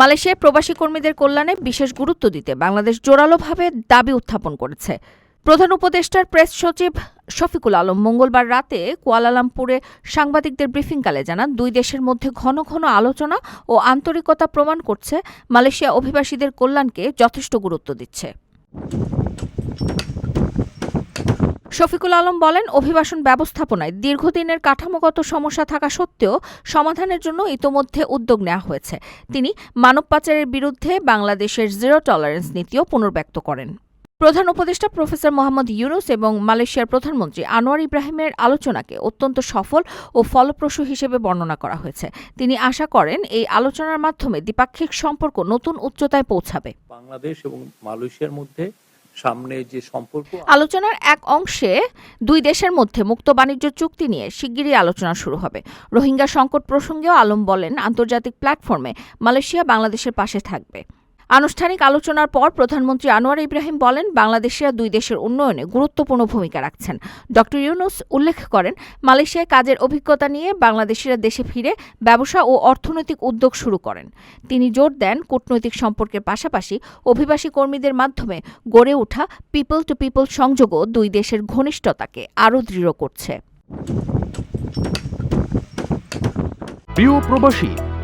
মালয়েশিয়ার প্রবাসী কর্মীদের কল্যাণে বিশেষ গুরুত্ব দিতে বাংলাদেশ জোরালোভাবে দাবি উত্থাপন করেছে। প্রধান উপদেষ্টার প্রেস সচিব শফিকুল আলম মঙ্গলবার রাতে কুয়ালালামপুরে সাংবাদিকদের ব্রিফিংকালে জানান, দুই দেশের মধ্যে ঘন ঘন আলোচনা ও আন্তরিকতা প্রমাণ করছে মালয়েশিয়া অভিবাসীদের কল্যাণকে যথেষ্ট গুরুত্ব দিচ্ছে। শফিকুল আলম বলেন, অভিবাসন ব্যবস্থাপনায় দীর্ঘদিনের কাঠামোগত সমস্যা থাকা সত্ত্বেও সমাধানের জন্য ইতোমধ্যে উদ্যোগ নেওয়া হয়েছে। তিনি মানব পাচারের বিরুদ্ধে বাংলাদেশের জিরো টলারেন্স নীতিও পুনর্ব্যক্ত করেন। প্রধান উপদেষ্টা প্রফেসর মোহাম্মদ ইউনুস এবং মালয়েশিয়ার প্রধানমন্ত্রী আনোয়ার ইব্রাহিমের আলোচনাকে অত্যন্ত সফল ও ফলপ্রসূ হিসেবে বর্ণনা করা হয়েছে। তিনি আশা করেন, এই আলোচনার মাধ্যমে দ্বিপাক্ষিক সম্পর্ক নতুন উচ্চতায় পৌঁছাবে। বাংলাদেশ এবং মালয়েশিয়ার মধ্যে সামনে যে সম্পর্ক, আলোচনার এক অংশে দুই দেশের মধ্যে মুক্ত বাণিজ্য চুক্তি নিয়ে শিগগিরই আলোচনা শুরু হবে। রোহিঙ্গা সংকট প্রসঙ্গেও আলম বলেন, আন্তর্জাতিক প্ল্যাটফর্মে মালয়েশিয়া বাংলাদেশের পাশে থাকবে। আনুষ্ঠানিক আলোচনার পর প্রধানমন্ত্রী আনোয়ার ইব্রাহিম বলেন বাংলাদেশিরা দুই দেশের উন্নয়নে গুরুত্বপূর্ণ ভূমিকা রাখছেন। ড ইউনুস উল্লেখ করেন, মালয়েশিয়ায় কাজের অভিজ্ঞতা নিয়ে বাংলাদেশিরা দেশে ফিরে ব্যবসা ও অর্থনৈতিক উদ্যোগ শুরু করেন। তিনি জোর দেন কূটনৈতিক সম্পর্কের পাশাপাশি অভিবাসী কর্মীদের মাধ্যমে গড়ে ওঠা পিপল টু পিপল সংযোগও দুই দেশের ঘনিষ্ঠতাকে আরও দৃঢ় করছে। প্রিয় প্রবাসী